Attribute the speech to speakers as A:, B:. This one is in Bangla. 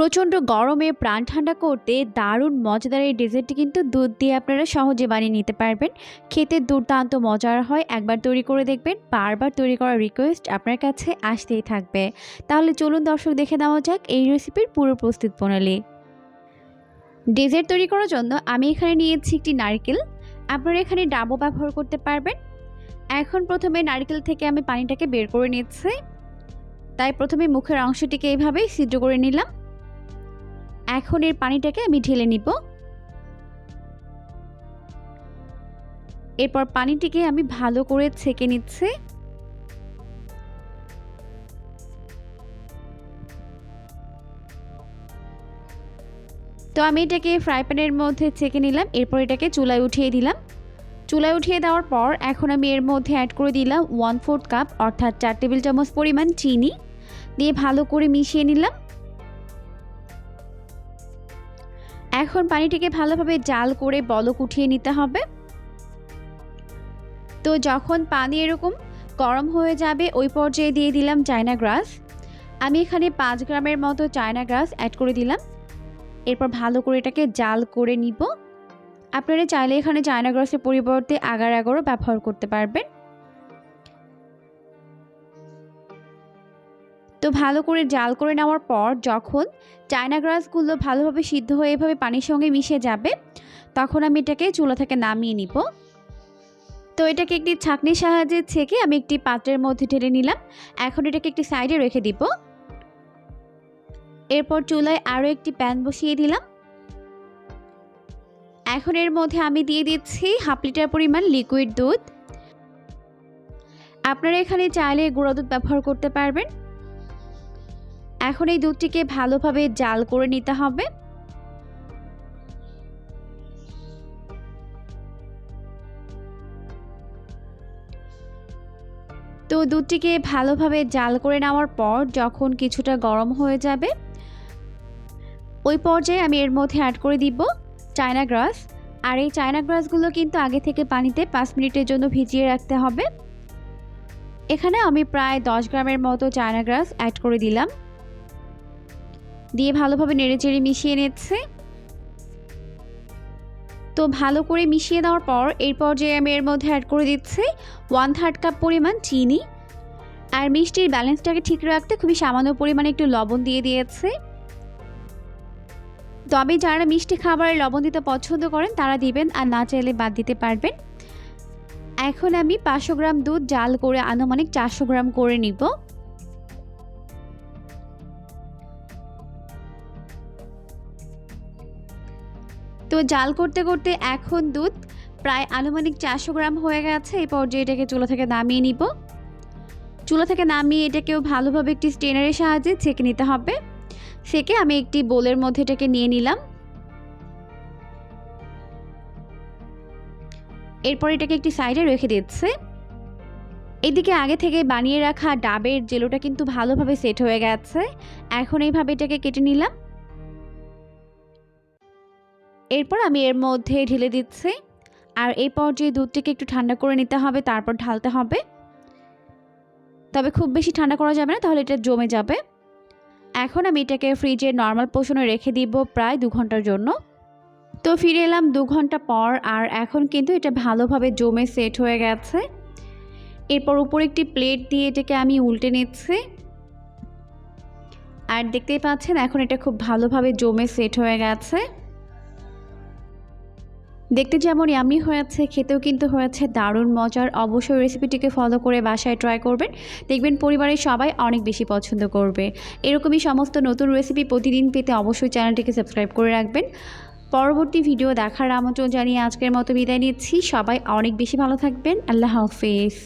A: প্রচণ্ড গরমে প্রাণ ঠান্ডা করতে দারুণ মজাদার এই ডেজার্টটি কিন্তু দুধ দিয়ে আপনারা সহজে বানিয়ে নিতে পারবেন। খেতে দুর্দান্ত মজার হয়। একবার তৈরি করে দেখবেন, বারবার তৈরি করার রিকোয়েস্ট আপনার কাছে আসতেই থাকবে। তাহলে চলুন দর্শক দেখে নেওয়া যাক এই রেসিপির পুরো প্রস্তুত প্রণালী। ডেজার্ট তৈরি করার জন্য আমি এখানে নিয়েছি একটি নারকেল। আপনারা এখানে ডাবও ব্যবহার করতে পারবেন। এখন প্রথমে নারকেল থেকে আমি পানিটাকে বের করে নিচ্ছি। তাই প্রথমে মুখের অংশটিকে এইভাবেই সিদ্ধ করে নিলাম। এখন এর পানিটাকে আমি ঢেলে নিব। এরপর পানিটিকে আমি ভালো করে ছেঁকে নিচ্ছি। তো আমি এটাকে ফ্রাই প্যানের মধ্যে ছেঁকে নিলাম, এরপর এটাকে চুলায় উঠিয়ে দিলাম। চুলায় উঠিয়ে দেওয়ার পর এখন আমি এর মধ্যে অ্যাড করে দিলাম ওয়ান ফোর্থ কাপ অর্থাৎ চার টেবিল চামচ পরিমাণ চিনি, দিয়ে ভালো করে মিশিয়ে নিলাম। এখন পানিটিকে ভালোভাবে জাল করে বলক উঠিয়ে নিতে হবে। তো যখন পানি এরকম গরম হয়ে যাবে, ওই পর্যায়ে দিয়ে দিলাম চায়না গ্রাস। আমি এখানে পাঁচ গ্রামের মতো চায়না গ্রাস অ্যাড করে দিলাম। এরপর ভালো করে এটাকে জাল করে নিব। আপনারা চাইলে এখানে চায়না গ্রাসের পরিবর্তে আগার আগারও ব্যবহার করতে পারবেন। তো ভালো করে জাল করে নেওয়ার পর যখন চায়না গ্রাসগুলো ভালোভাবে সিদ্ধ হয়ে এভাবে পানির সঙ্গে মিশে যাবে, তখন আমি এটাকে চুলা থেকে নামিয়ে নিব। তো এটাকে একটি ছাঁকনির সাহায্যে ছেঁকে আমি একটি পাত্রের মধ্যে ঢেলে নিলাম। এখন এটাকে একটি সাইডে রেখে দিব। এরপর চুলায় আরও একটি প্যান বসিয়ে দিলাম। এখন এর মধ্যে আমি দিয়ে দিচ্ছি হাফ লিটার পরিমাণ লিকুইড দুধ। আপনারা এখানে চাইলে গুঁড়ো দুধ ব্যবহার করতে পারবেন। এখন এই দুধটিকে ভালোভাবে জাল করে নিতে হবে। তো দুধটিকে ভালোভাবে জাল করে নেওয়ার পর যখন কিছুটা গরম হয়ে যাবে, ওই পর্যায়ে আমি এর মধ্যে অ্যাড করে দিব চায়না গ্রাস আর এই চায়না গ্রাসগুলো কিন্তু আগে থেকে পানিতে পাঁচ মিনিটের জন্য ভিজিয়ে রাখতে হবে। এখানে আমি প্রায় দশ গ্রামের মতো চায়না গ্রাস অ্যাড করে দিলাম। দিয়ে ভালোভাবে নেড়েচেড়ে মিশিয়ে নিচ্ছে। তো ভালো করে মিশিয়ে দেওয়ার পর এই পর্যায়ে আমি এর মধ্যে অ্যাড করে দিচ্ছি ওয়ান থার্ড কাপ পরিমাণ চিনি আর মিষ্টির ব্যালেন্সটাকে ঠিক রাখতে খুবই সামান্য পরিমাণে একটু লবণ দিয়ে দিয়েছে। তবে যারা মিষ্টি খাবারে লবণ দিতে পছন্দ করেন তারা দিবেন আর না চাইলে বাদ দিতে পারবেন। এখন আমি পাঁচশো গ্রাম দুধ জাল করে আনুমানিক চারশো গ্রাম করে নিব। তো জাল করতে করতে এখন দুধ, প্রায় আনুমানিক চারশো গ্রাম হয়ে গেছে। এই পর্যায়ে এটাকে চুলা থেকে নামিয়ে নিব। চুলা থেকে নামিয়ে এটাকেও ভালোভাবে একটি স্টেনারের সাহায্যে ছেঁকে নিতে হবে। সেকে আমি একটি বোলের মধ্যে এটাকে নিয়ে নিলাম। এরপর এটাকে একটি সাইডে রেখে দিচ্ছে। এদিকে আগে থেকে বানিয়ে রাখা ডাবের জেলোটা কিন্তু ভালোভাবে সেট হয়ে গেছে। এখন এইভাবে এটাকে কেটে নিলাম। এরপর আমি এর মধ্যে ঢেলে দিচ্ছি। আর এই পর্যায়ে দুধটিকে একটু ঠান্ডা করে নিতে হবে, তারপর ঢালতে হবে। তবে খুব বেশি ঠান্ডা করা যাবে না, তাহলে এটা জমে যাবে। এখন আমি এটাকে ফ্রিজে নর্মাল পোষণে রেখে দিব প্রায় দু ঘণ্টার জন্য। তো ফিরে এলাম দু ঘণ্টা পর, আর এখন কিন্তু এটা ভালোভাবে জমে সেট হয়ে গেছে। এরপর উপর একটি প্লেট দিয়ে এটাকে আমি উল্টে নিচ্ছি। আর দেখতেই পাচ্ছেন, এখন এটা খুব ভালোভাবে জমে সেট হয়ে গেছে। দেখতে যেমন ইয়ামি হয়েছে, খেতেও কিন্তু হয়েছে দারুণ মজার। অবশ্যই রেসিপিটিকে ফলো করে বাসায় ট্রাই করবেন। দেখবেন পরিবারের সবাই অনেক বেশি পছন্দ করবে। এরকমই সমস্ত নতুন রেসিপি প্রতিদিন পেতে অবশ্যই চ্যানেলটিকে সাবস্ক্রাইব করে রাখবেন। পরবর্তী ভিডিও দেখার আমন্ত্রণ জানিয়ে আজকের মতো বিদায় নিচ্ছি। সবাই অনেক বেশি ভালো থাকবেন। আল্লাহ হাফেজ।